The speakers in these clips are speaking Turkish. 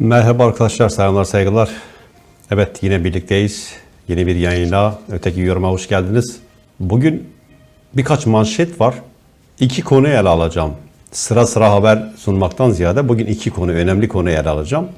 Merhaba arkadaşlar, selamlar, saygılar. Evet, yine birlikteyiz. Yeni bir yayına, öteki yoruma hoş geldiniz. Bugün birkaç manşet var. İki konu ele alacağım. Sıra sıra haber sunmaktan ziyade bugün iki konu, önemli konu ele alacağım.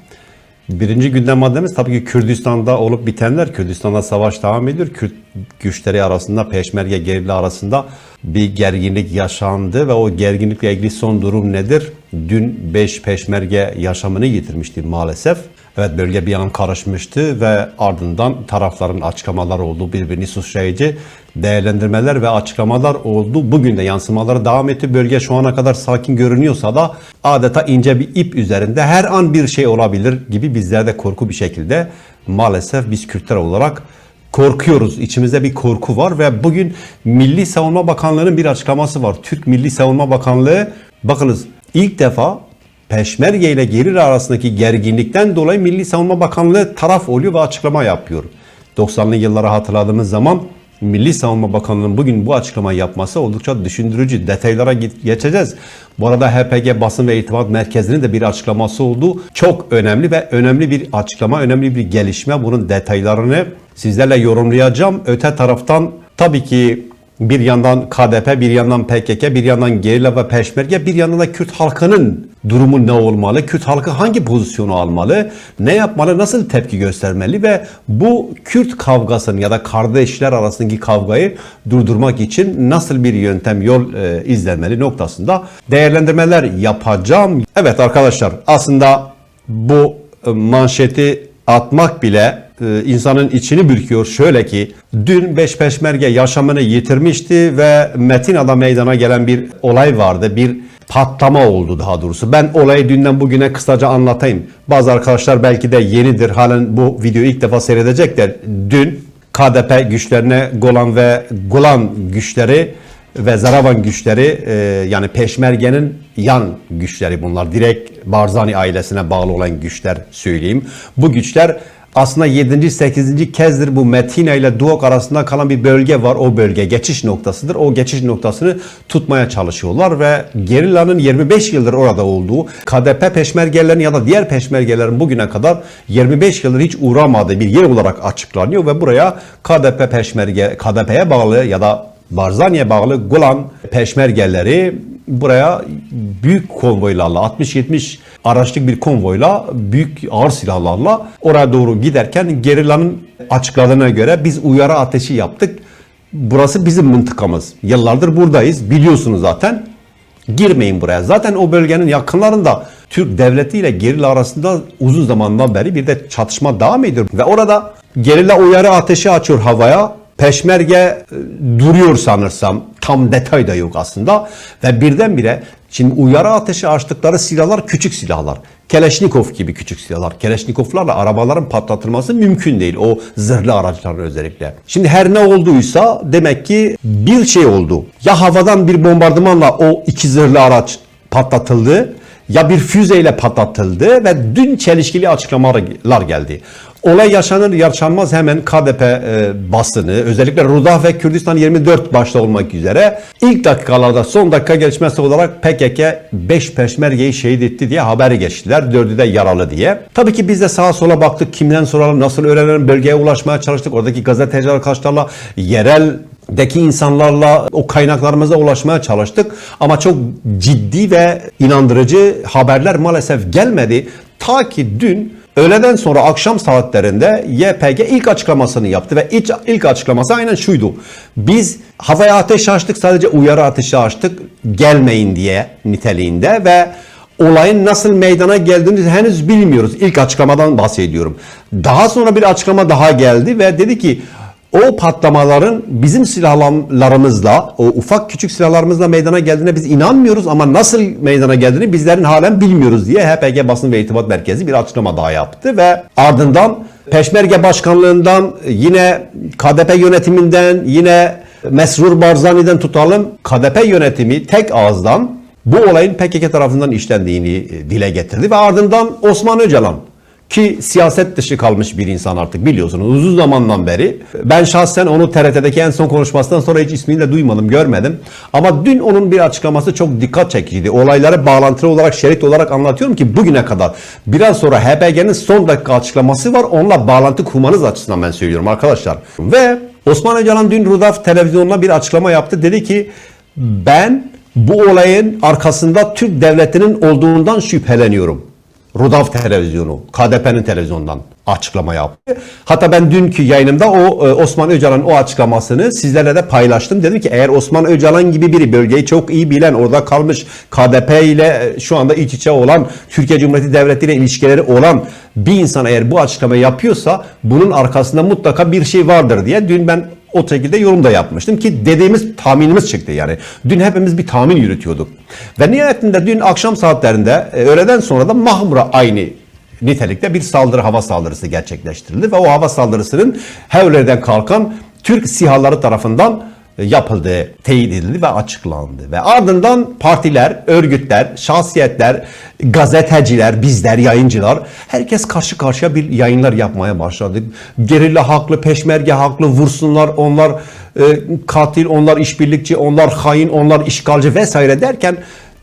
Birinci gündem maddemiz tabii ki Kürdistan'da olup bitenler. Kürdistan'da savaş devam ediyor. Kürt güçleri arasında, peşmerge gerilla arasında bir gerginlik yaşandı ve o gerginlikle ilgili son durum nedir? Dün 5 peşmerge yaşamını yitirmişti maalesef. Evet bölge bir an karışmıştı ve ardından tarafların açıklamaları oldu. Birbirini suçlayıcı değerlendirmeler ve açıklamalar oldu. Bugün de yansımaları devam etti. Bölge şu ana kadar sakin görünüyorsa da adeta ince bir ip üzerinde her an bir şey olabilir gibi bizlerde korku bir şekilde maalesef biz Kürtler olarak korkuyoruz. İçimizde bir korku var ve bugün Milli Savunma Bakanlığı'nın bir açıklaması var. Türk Milli Savunma Bakanlığı bakınız ilk defa Peşmerge ile gerilla arasındaki gerginlikten dolayı Milli Savunma Bakanlığı taraf oluyor ve açıklama yapıyor. 90'lı yılları hatırladığımız zaman Milli Savunma Bakanlığı'nın bugün bu açıklamayı yapması oldukça düşündürücü. Detaylara geçeceğiz. Bu arada HPG Basın ve İrtibat Merkezi'nin de bir açıklaması oldu. Çok önemli ve önemli bir açıklama, önemli bir gelişme. Bunun detaylarını sizlerle yorumlayacağım. Öte taraftan tabii ki bir yandan KDP, bir yandan PKK, bir yandan gerilla ve peşmerge, bir yandan da Kürt halkının durumu ne olmalı? Kürt halkı hangi pozisyonu almalı? Ne yapmalı? Nasıl tepki göstermeli? Ve bu Kürt kavgasını ya da kardeşler arasındaki kavgayı durdurmak için nasıl bir yöntem, yol e, izlenmeli noktasında değerlendirmeler yapacağım. Evet arkadaşlar aslında bu e, manşeti atmak bile e, insanın içini bürküyor. Şöyle ki dün Beş Peşmerge yaşamını yitirmişti ve Metina'da meydana gelen bir olay vardı. Bir patlama oldu daha doğrusu. Ben olayı dünden bugüne kısaca anlatayım. Bazı arkadaşlar belki de yenidir. Halen bu videoyu ilk defa seyredecekler. Dün KDP güçlerine Golan ve Golan güçleri ve Zaravan güçleri e, yani Peşmerge'nin yan güçleri bunlar. Direkt Barzani ailesine bağlı olan güçler söyleyeyim. Bu güçler aslında 7. 8. kezdir bu Metina ile Duok arasında kalan bir bölge var. O bölge geçiş noktasıdır. O geçiş noktasını tutmaya çalışıyorlar ve gerillanın 25 yıldır orada olduğu KDP peşmergelerin ya da diğer peşmergelerin bugüne kadar 25 yıldır hiç uğramadığı bir yer olarak açıklanıyor ve buraya KDP peşmerge KDP'ye bağlı ya da Barzani'ye bağlı Gulan peşmergeleri buraya büyük konvoylarla 60-70 araçlık bir konvoyla büyük ağır silahlarla oraya doğru giderken gerillanın açıkladığına göre biz uyarı ateşi yaptık. Burası bizim mıntıkamız. Yıllardır buradayız. Biliyorsunuz zaten. Girmeyin buraya. Zaten o bölgenin yakınlarında Türk devleti ile gerilla arasında uzun zamandan beri bir de çatışma devam ediyor. Ve orada gerilla uyarı ateşi açıyor havaya. Peşmerge e, duruyor sanırsam. Tam detay da yok aslında. Ve birdenbire şimdi uyarı ateşi açtıkları silahlar küçük silahlar. Keleşnikov gibi küçük silahlar. Keleşnikovlarla arabaların patlatılması mümkün değil. O zırhlı araçların özellikle. Şimdi her ne olduysa demek ki bir şey oldu. Ya havadan bir bombardımanla o iki zırhlı araç patlatıldı ya bir füzeyle patlatıldı ve dün çelişkili açıklamalar geldi. Olay yaşanır yaşanmaz hemen KDP e, basını özellikle Rudah ve Kürdistan 24 başta olmak üzere ilk dakikalarda son dakika gelişmesi olarak PKK 5 peşmergeyi şehit etti diye haberi geçtiler. 4'ü de yaralı diye. Tabii ki biz de sağa sola baktık kimden soralım nasıl öğrenelim bölgeye ulaşmaya çalıştık. Oradaki gazeteci arkadaşlarla yerel deki insanlarla o kaynaklarımıza ulaşmaya çalıştık ama çok ciddi ve inandırıcı haberler maalesef gelmedi. Ta ki dün öğleden sonra akşam saatlerinde YPG ilk açıklamasını yaptı ve ilk, ilk açıklaması aynen şuydu. Biz havaya ateş açtık sadece uyarı ateşi açtık gelmeyin diye niteliğinde ve olayın nasıl meydana geldiğini henüz bilmiyoruz. İlk açıklamadan bahsediyorum. Daha sonra bir açıklama daha geldi ve dedi ki o patlamaların bizim silahlarımızla, o ufak küçük silahlarımızla meydana geldiğine biz inanmıyoruz ama nasıl meydana geldiğini bizlerin halen bilmiyoruz diye HPG Basın ve İrtibat Merkezi bir açıklama daha yaptı ve ardından Peşmerge Başkanlığından yine KDP yönetiminden yine Mesrur Barzani'den tutalım. KDP yönetimi tek ağızdan bu olayın PKK tarafından işlendiğini dile getirdi ve ardından Osman Öcalan Ki siyaset dışı kalmış bir insan artık biliyorsunuz uzun zamandan beri. Ben şahsen onu TRT'deki en son konuşmasından sonra hiç ismini de duymadım, görmedim. Ama dün onun bir açıklaması çok dikkat çekiciydi. Olayları bağlantılı olarak, şerit olarak anlatıyorum ki bugüne kadar. Biraz sonra HPG'nin son dakika açıklaması var. Onunla bağlantı kurmanız açısından ben söylüyorum arkadaşlar. Ve Osman Öcalan dün Rudaf televizyonuna bir açıklama yaptı. Dedi ki ben bu olayın arkasında Türk devletinin olduğundan şüpheleniyorum. Rudav televizyonu, KDP'nin televizyondan açıklama yaptı. Hatta ben dünkü yayınımda o e, Osman Öcalan'ın o açıklamasını sizlerle de paylaştım. Dedim ki eğer Osman Öcalan gibi biri bölgeyi çok iyi bilen, orada kalmış KDP ile e, şu anda iç içe olan, Türkiye Cumhuriyeti Devleti ile ilişkileri olan bir insan eğer bu açıklamayı yapıyorsa bunun arkasında mutlaka bir şey vardır diye dün ben o şekilde yorum da yapmıştım ki dediğimiz tahminimiz çıktı yani. Dün hepimiz bir tahmin yürütüyorduk. Ve nihayetinde dün akşam saatlerinde e, öğleden sonra da Mahmur'a aynı nitelikte bir saldırı hava saldırısı gerçekleştirildi ve o hava saldırısının Hevler'den kalkan Türk sihaları tarafından e, yapıldığı teyit edildi ve açıklandı. Ve ardından partiler, örgütler, şahsiyetler, gazeteciler, bizler, yayıncılar herkes karşı karşıya bir yayınlar yapmaya başladı. Gerilla haklı, peşmerge haklı, vursunlar onlar e, katil, onlar işbirlikçi, onlar hain, onlar işgalci vesaire derken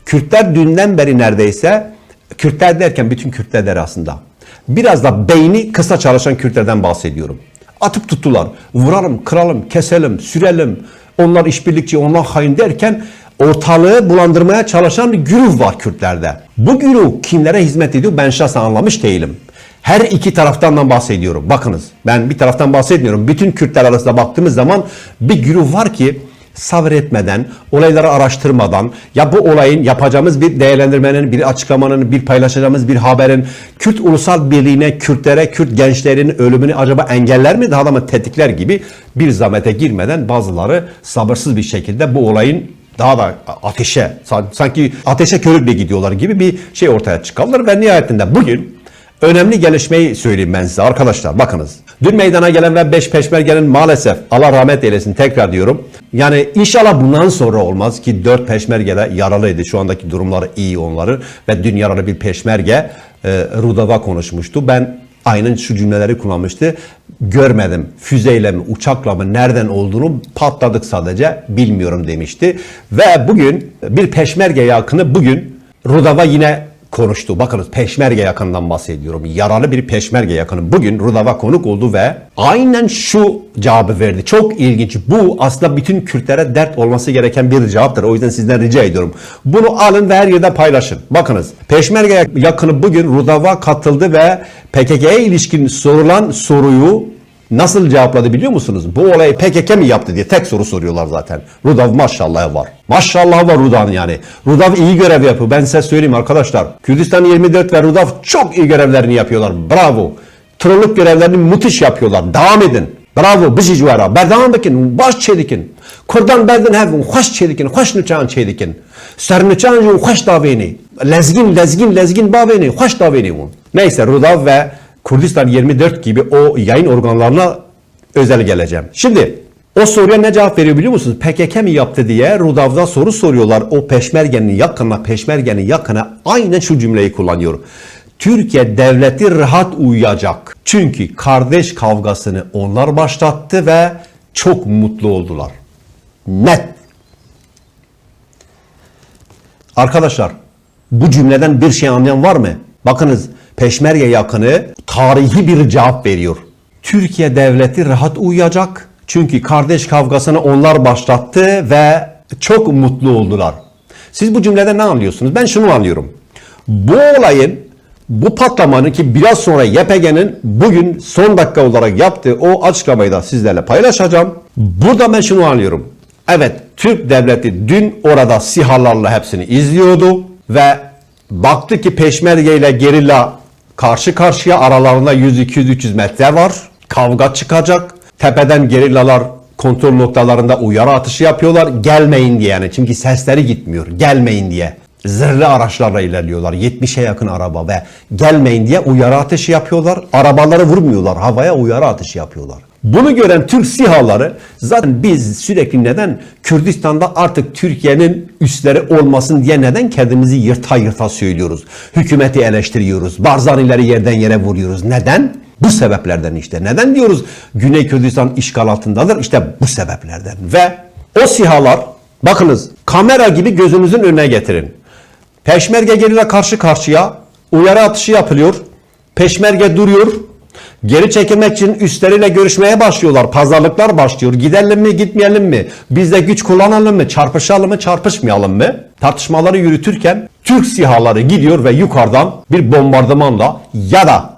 Kürtler dünden beri neredeyse Kürtler derken bütün Kürtler aslında biraz da beyni kısa çalışan Kürtlerden bahsediyorum. Atıp tuttular. Vuralım, kıralım, keselim, sürelim. Onlar işbirlikçi, onlar hain derken ortalığı bulandırmaya çalışan bir güruh var Kürtlerde. Bu güruh kimlere hizmet ediyor ben şahsen anlamış değilim. Her iki taraftan da bahsediyorum. Bakınız ben bir taraftan bahsetmiyorum. Bütün Kürtler arasında baktığımız zaman bir güruh var ki sabretmeden, olayları araştırmadan, ya bu olayın yapacağımız bir değerlendirmenin, bir açıklamanın, bir paylaşacağımız bir haberin Kürt Ulusal Birliği'ne, Kürtlere, Kürt gençlerin ölümünü acaba engeller mi, daha da mı tetikler gibi bir zahmete girmeden bazıları sabırsız bir şekilde bu olayın daha da ateşe, sanki ateşe körükle gidiyorlar gibi bir şey ortaya çıkarlar ve nihayetinde bugün Önemli gelişmeyi söyleyeyim ben size arkadaşlar. Bakınız. Dün meydana gelen ve 5 peşmergenin maalesef Allah rahmet eylesin tekrar diyorum. Yani inşallah bundan sonra olmaz ki 4 peşmerge de yaralıydı. Şu andaki durumları iyi onları ve dün yaralı bir peşmerge e, Rudava konuşmuştu. Ben aynen şu cümleleri kullanmıştı. Görmedim füzeyle mi uçakla mı nereden olduğunu patladık sadece bilmiyorum demişti. Ve bugün bir peşmerge yakını bugün Rudava yine konuştu. Bakınız peşmerge yakınından bahsediyorum. Yaralı bir peşmerge yakını. Bugün Rudava konuk oldu ve aynen şu cevabı verdi. Çok ilginç. Bu aslında bütün Kürtlere dert olması gereken bir cevaptır. O yüzden sizden rica ediyorum. Bunu alın ve her yerde paylaşın. Bakınız peşmerge yakını bugün Rudava katıldı ve PKK'ye ilişkin sorulan soruyu Nasıl cevapladı biliyor musunuz? Bu olayı PKK mi yaptı diye tek soru soruyorlar zaten. Rudav maşallah var. Maşallah var Rudav'ın yani. Rudav iyi görev yapıyor. Ben size söyleyeyim arkadaşlar. Kürdistan 24 ve Rudav çok iyi görevlerini yapıyorlar. Bravo. Trolluk görevlerini müthiş yapıyorlar. Devam edin. Bravo. Bizi civara. Berdevam bekin. Baş çedikin. Kurdan berden hevun. Hoş çedikin. Hoş nıçan çedikin. Ser nıçan ju hoş daveni. Lezgin, lezgin, lezgin baveni. Hoş daveni. Neyse Rudav ve Kurdistan 24 gibi o yayın organlarına özel geleceğim. Şimdi o soruya ne cevap veriyor biliyor musunuz? PKK mi yaptı diye Rudav'da soru soruyorlar. O peşmergenin yakına, peşmergenin yakına aynen şu cümleyi kullanıyor. Türkiye devleti rahat uyuyacak. Çünkü kardeş kavgasını onlar başlattı ve çok mutlu oldular. Net. Arkadaşlar bu cümleden bir şey anlayan var mı? Bakınız Peşmerge yakını tarihi bir cevap veriyor. Türkiye devleti rahat uyuyacak. Çünkü kardeş kavgasını onlar başlattı ve çok mutlu oldular. Siz bu cümleden ne anlıyorsunuz? Ben şunu anlıyorum. Bu olayın, bu patlamanın ki biraz sonra YPG'nin bugün son dakika olarak yaptığı o açıklamayı da sizlerle paylaşacağım. Burada ben şunu anlıyorum. Evet, Türk devleti dün orada sihalarla hepsini izliyordu ve baktı ki peşmerge ile gerilla Karşı karşıya aralarında 100-200-300 metre var. Kavga çıkacak. Tepeden gerillalar kontrol noktalarında uyarı atışı yapıyorlar. Gelmeyin diye yani. Çünkü sesleri gitmiyor. Gelmeyin diye. Zırhlı araçlarla ilerliyorlar. 70'e yakın araba ve gelmeyin diye uyarı atışı yapıyorlar. Arabaları vurmuyorlar. Havaya uyarı atışı yapıyorlar. Bunu gören Türk SİHA'ları zaten biz sürekli neden Kürdistan'da artık Türkiye'nin üsleri olmasın diye neden kendimizi yırta yırta söylüyoruz. Hükümeti eleştiriyoruz. Barzanileri yerden yere vuruyoruz. Neden? Bu sebeplerden işte. Neden diyoruz Güney Kürdistan işgal altındadır? İşte bu sebeplerden. Ve o SİHA'lar bakınız kamera gibi gözünüzün önüne getirin. Peşmerge gerilla karşı karşıya uyarı atışı yapılıyor. Peşmerge duruyor. Geri çekilmek için üstleriyle görüşmeye başlıyorlar. Pazarlıklar başlıyor. Gidelim mi gitmeyelim mi? Biz de güç kullanalım mı? Çarpışalım mı çarpışmayalım mı? Tartışmaları yürütürken Türk sihaları gidiyor ve yukarıdan bir bombardımanla ya da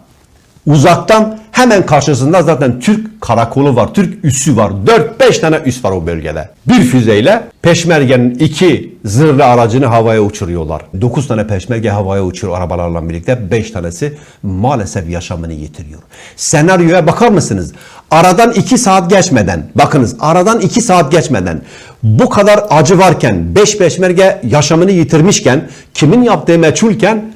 uzaktan hemen karşısında zaten Türk karakolu var, Türk üssü var. 4-5 tane üs var o bölgede. Bir füzeyle Peşmerge'nin iki zırhlı aracını havaya uçuruyorlar. 9 tane Peşmerge havaya uçuruyor arabalarla birlikte. 5 tanesi maalesef yaşamını yitiriyor. Senaryoya bakar mısınız? Aradan 2 saat geçmeden, bakınız aradan 2 saat geçmeden bu kadar acı varken 5 Peşmerge yaşamını yitirmişken kimin yaptığı meçhulken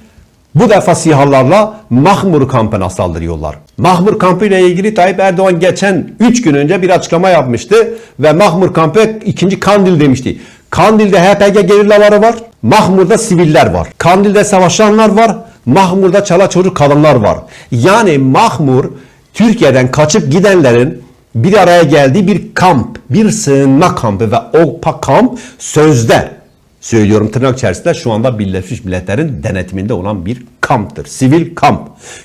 bu defa SİHA'larla Mahmur kampına saldırıyorlar. Mahmur kampı ile ilgili Tayyip Erdoğan geçen 3 gün önce bir açıklama yapmıştı ve Mahmur kampı ikinci Kandil demişti. Kandil'de HPG gerillaları var, Mahmur'da siviller var. Kandil'de savaşanlar var, Mahmur'da çala çocuk kadınlar var. Yani Mahmur Türkiye'den kaçıp gidenlerin bir araya geldiği bir kamp, bir sığınma kampı ve o kamp sözde söylüyorum tırnak içerisinde şu anda Birleşmiş Milletler'in denetiminde olan bir kamptır. Sivil kamp.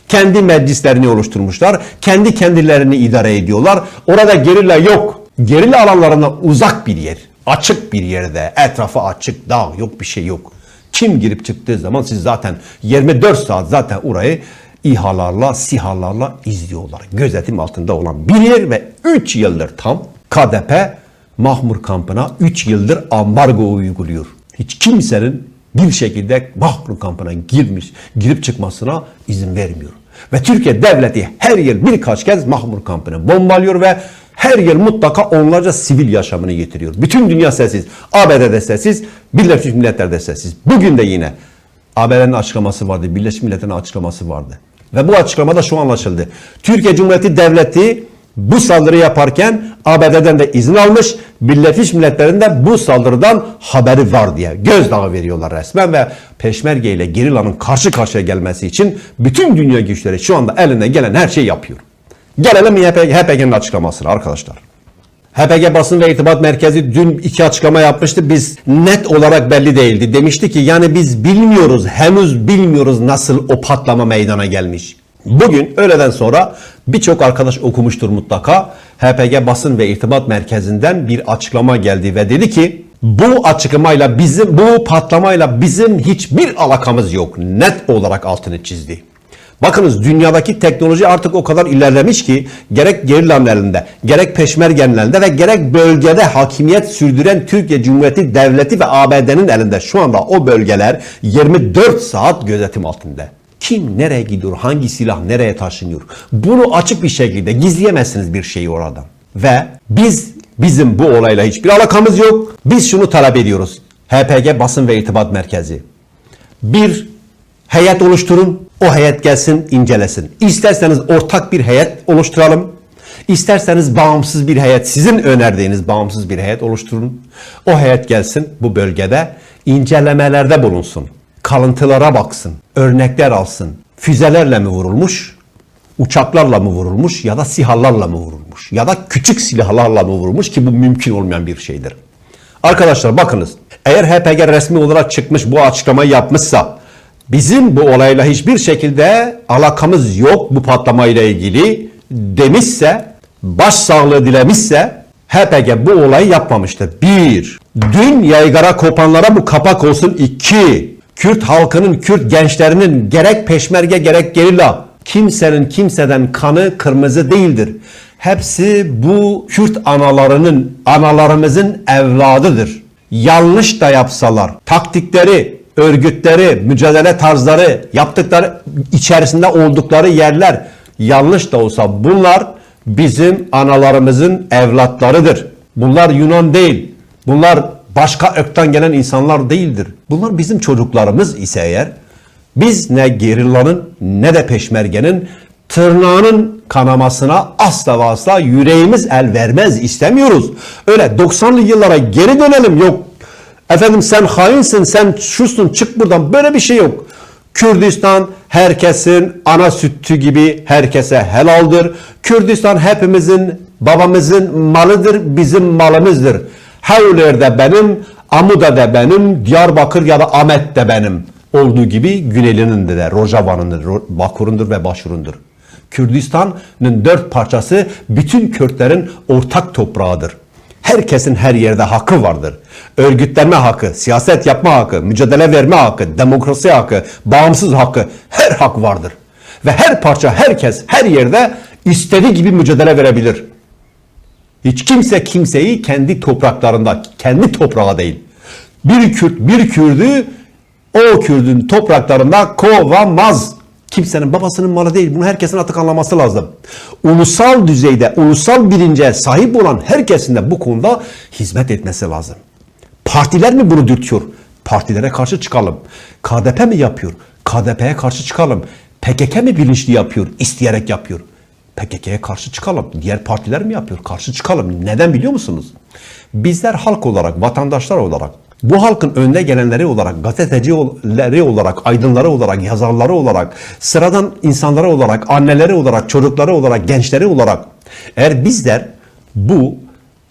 Kendi meclislerini oluşturmuşlar. Kendi kendilerini idare ediyorlar. Orada gerilla yok. Gerilla alanlarına uzak bir yer. Açık bir yerde. Etrafı açık. Dağ yok bir şey yok. Kim girip çıktığı zaman siz zaten 24 saat zaten orayı İHA'larla, SİHA'larla izliyorlar. Gözetim altında olan bir yer ve 3 yıldır tam KDP Mahmur kampına 3 yıldır ambargo uyguluyor. Hiç kimsenin bir şekilde Mahmur kampına girmiş, girip çıkmasına izin vermiyor. Ve Türkiye devleti her yıl birkaç kez Mahmur kampını bombalıyor ve her yıl mutlaka onlarca sivil yaşamını yitiriyor. Bütün dünya sessiz. ABD'de sessiz, Birleşmiş Milletler'de sessiz. Bugün de yine ABD'nin açıklaması vardı, Birleşmiş Milletler'in açıklaması vardı. Ve bu açıklamada şu anlaşıldı. Türkiye Cumhuriyeti Devleti bu saldırı yaparken ABD'den de izin almış, Birleşmiş Milletler'in de bu saldırıdan haberi var diye gözdağı veriyorlar resmen ve Peşmerge ile Gerilla'nın karşı karşıya gelmesi için bütün dünya güçleri şu anda eline gelen her şeyi yapıyor. Gelelim HPG'nin açıklamasına arkadaşlar. HPG Basın ve İrtibat Merkezi dün iki açıklama yapmıştı. Biz net olarak belli değildi. Demişti ki yani biz bilmiyoruz, henüz bilmiyoruz nasıl o patlama meydana gelmiş. Bugün öğleden sonra birçok arkadaş okumuştur mutlaka. HPG Basın ve İrtibat Merkezi'nden bir açıklama geldi ve dedi ki bu açıklamayla bizim bu patlamayla bizim hiçbir alakamız yok. Net olarak altını çizdi. Bakınız dünyadaki teknoloji artık o kadar ilerlemiş ki gerek gerilanın elinde, gerek peşmergenin elinde ve gerek bölgede hakimiyet sürdüren Türkiye Cumhuriyeti Devleti ve ABD'nin elinde şu anda o bölgeler 24 saat gözetim altında. Kim nereye gidiyor, hangi silah nereye taşınıyor? Bunu açık bir şekilde gizleyemezsiniz bir şeyi oradan. Ve biz bizim bu olayla hiçbir alakamız yok. Biz şunu talep ediyoruz. HPG Basın ve İrtibat Merkezi. Bir heyet oluşturun. O heyet gelsin incelesin. İsterseniz ortak bir heyet oluşturalım. İsterseniz bağımsız bir heyet, sizin önerdiğiniz bağımsız bir heyet oluşturun. O heyet gelsin bu bölgede incelemelerde bulunsun. Kalıntılara baksın, örnekler alsın. Füzelerle mi vurulmuş, uçaklarla mı vurulmuş ya da sihalarla mı vurulmuş ya da küçük silahlarla mı vurulmuş ki bu mümkün olmayan bir şeydir. Arkadaşlar bakınız eğer HPG resmi olarak çıkmış bu açıklamayı yapmışsa bizim bu olayla hiçbir şekilde alakamız yok bu patlamayla ilgili demişse baş sağlığı dilemişse HPG bu olayı yapmamıştır. Bir, dün yaygara kopanlara bu kapak olsun. İki, Kürt halkının, Kürt gençlerinin gerek peşmerge gerek gerilla kimsenin kimseden kanı kırmızı değildir. Hepsi bu Kürt analarının, analarımızın evladıdır. Yanlış da yapsalar, taktikleri, örgütleri, mücadele tarzları, yaptıkları, içerisinde oldukları yerler yanlış da olsa bunlar bizim analarımızın evlatlarıdır. Bunlar Yunan değil. Bunlar başka ırktan gelen insanlar değildir. Bunlar bizim çocuklarımız ise eğer biz ne gerillanın ne de peşmergenin tırnağının kanamasına asla ve asla yüreğimiz el vermez istemiyoruz. Öyle 90'lı yıllara geri dönelim yok. Efendim sen hainsin sen şusun çık buradan böyle bir şey yok. Kürdistan herkesin ana sütü gibi herkese helaldir. Kürdistan hepimizin babamızın malıdır bizim malımızdır. Hevler de benim, Amuda da benim, Diyarbakır ya da Ahmet de benim. Olduğu gibi Güneyli'nin de, Rojava'nın Ro- Bakur'undur ve Başur'undur. Kürdistan'ın dört parçası bütün Kürtlerin ortak toprağıdır. Herkesin her yerde hakkı vardır. Örgütlenme hakkı, siyaset yapma hakkı, mücadele verme hakkı, demokrasi hakkı, bağımsız hakkı, her hak vardır. Ve her parça, herkes, her yerde istediği gibi mücadele verebilir. Hiç kimse kimseyi kendi topraklarında, kendi toprağı değil. Bir Kürt, bir Kürdü o Kürdün topraklarında kovamaz. Kimsenin babasının malı değil. Bunu herkesin artık anlaması lazım. Ulusal düzeyde, ulusal bilince sahip olan herkesin de bu konuda hizmet etmesi lazım. Partiler mi bunu dürtüyor? Partilere karşı çıkalım. KDP mi yapıyor? KDP'ye karşı çıkalım. PKK mi bilinçli yapıyor? İsteyerek yapıyor. PKK'ya karşı çıkalım. Diğer partiler mi yapıyor? Karşı çıkalım. Neden biliyor musunuz? Bizler halk olarak, vatandaşlar olarak, bu halkın önde gelenleri olarak, gazetecileri olarak, aydınları olarak, yazarları olarak, sıradan insanları olarak, anneleri olarak, çocukları olarak, gençleri olarak eğer bizler bu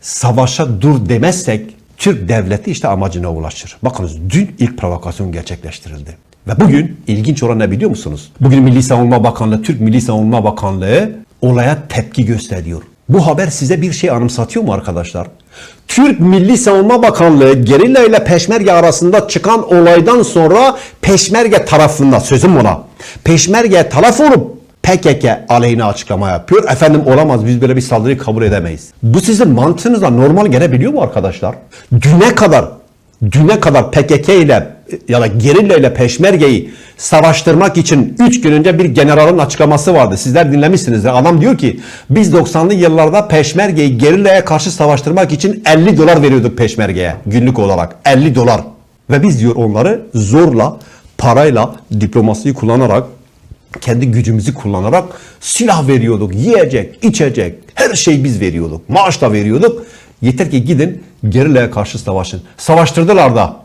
savaşa dur demezsek Türk devleti işte amacına ulaşır. Bakınız dün ilk provokasyon gerçekleştirildi. Ve bugün ilginç olan ne biliyor musunuz? Bugün Milli Savunma Bakanlığı, Türk Milli Savunma Bakanlığı olaya tepki gösteriyor. Bu haber size bir şey anımsatıyor mu arkadaşlar? Türk Milli Savunma Bakanlığı gerilla ile peşmerge arasında çıkan olaydan sonra peşmerge tarafında sözüm ona. Peşmerge taraf olup PKK aleyhine açıklama yapıyor. Efendim olamaz biz böyle bir saldırıyı kabul edemeyiz. Bu sizin mantığınıza normal gelebiliyor mu arkadaşlar? Düne kadar düne kadar PKK ile ya da gerilla ile peşmergeyi savaştırmak için 3 gün önce bir generalın açıklaması vardı. Sizler dinlemişsinizdir. Adam diyor ki biz 90'lı yıllarda peşmergeyi gerillaya karşı savaştırmak için 50 dolar veriyorduk peşmergeye günlük olarak. 50 dolar. Ve biz diyor onları zorla, parayla, diplomasiyi kullanarak kendi gücümüzü kullanarak silah veriyorduk, yiyecek, içecek, her şeyi biz veriyorduk. Maaş da veriyorduk. Yeter ki gidin gerilaya karşı savaşın. Savaştırdılar da.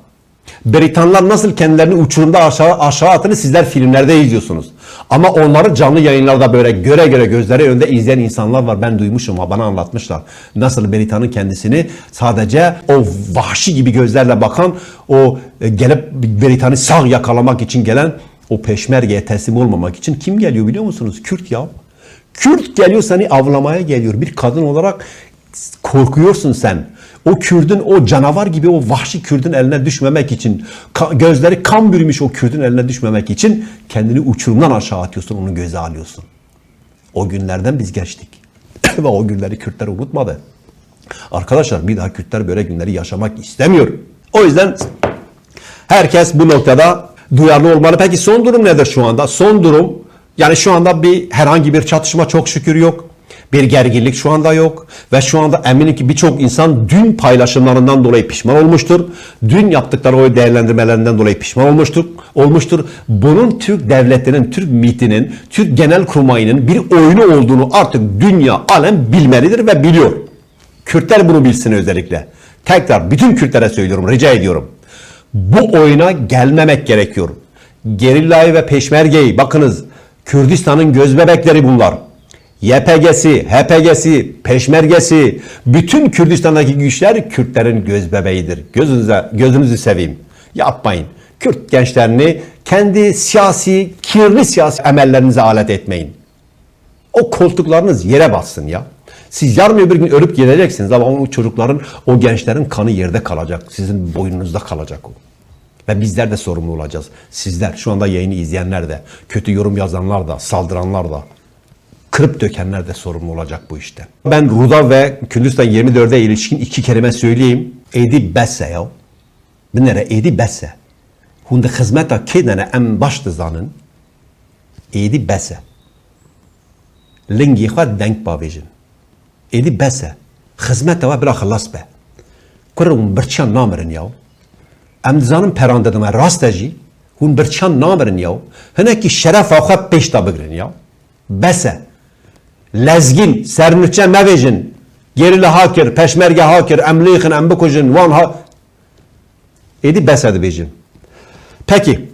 Britanlar nasıl kendilerini uçurumda aşağı, aşağı attığını sizler filmlerde izliyorsunuz. Ama onları canlı yayınlarda böyle göre göre gözleri önünde izleyen insanlar var. Ben duymuşum ha bana anlatmışlar. Nasıl Beritan'ın kendisini sadece o vahşi gibi gözlerle bakan o e, gelip Beritan'ı sağ yakalamak için gelen o peşmergeye teslim olmamak için kim geliyor biliyor musunuz? Kürt ya. Kürt geliyor seni avlamaya geliyor. Bir kadın olarak korkuyorsun sen. O Kürdün o canavar gibi o vahşi Kürdün eline düşmemek için gözleri kan bürümüş o Kürdün eline düşmemek için kendini uçurumdan aşağı atıyorsun onu göze alıyorsun. O günlerden biz geçtik. Ve o günleri Kürtler unutmadı. Arkadaşlar bir daha Kürtler böyle günleri yaşamak istemiyor. O yüzden Herkes bu noktada duyarlı olmalı. Peki son durum nedir şu anda? Son durum yani şu anda bir herhangi bir çatışma çok şükür yok. Bir gerginlik şu anda yok ve şu anda eminim ki birçok insan dün paylaşımlarından dolayı pişman olmuştur. Dün yaptıkları o değerlendirmelerinden dolayı pişman olmuştur. Olmuştur. Bunun Türk devletinin, Türk MİT'inin, Türk Genel Kurmayı'nın bir oyunu olduğunu artık dünya alem bilmelidir ve biliyor. Kürtler bunu bilsin özellikle. Tekrar bütün Kürtlere söylüyorum, rica ediyorum. Bu oyuna gelmemek gerekiyor. Gerillayı ve peşmergeyi bakınız Kürdistan'ın göz bebekleri bunlar. YPG'si, HPG'si, peşmergesi, bütün Kürdistan'daki güçler Kürtlerin göz bebeğidir. Gözünüze, gözünüzü seveyim. Yapmayın. Kürt gençlerini kendi siyasi, kirli siyasi emellerinize alet etmeyin. O koltuklarınız yere bassın ya. Siz yarın öbür gün ölüp gideceksiniz ama o çocukların, o gençlerin kanı yerde kalacak. Sizin boynunuzda kalacak o. Ve bizler de sorumlu olacağız. Sizler, şu anda yayını izleyenler de, kötü yorum yazanlar da, saldıranlar da, kırıp dökenler de sorumlu olacak bu işte. Ben Ruda ve Kürdistan 24'e ilişkin iki kelime söyleyeyim. Edi besse ya. Binere edi besse. Hunde hizmeta kedene en baş dizanın. Edi besse. Lingi xwe denk bavêjin. Êdî bese. Xizmeta we bira xilas be. Kur hûn birçiyan namirin yaw. Em dizanin peran didin me rast e jî hûn birçiyan namirin yaw. Hinekî şerefa xwe pêş da bigirin yaw. Bese. Lezgin, sernüçe mevejin, gerili hakir, peşmerge hakir, emliyhin, embikujin, van ha... Edi besedi bejin. Peki,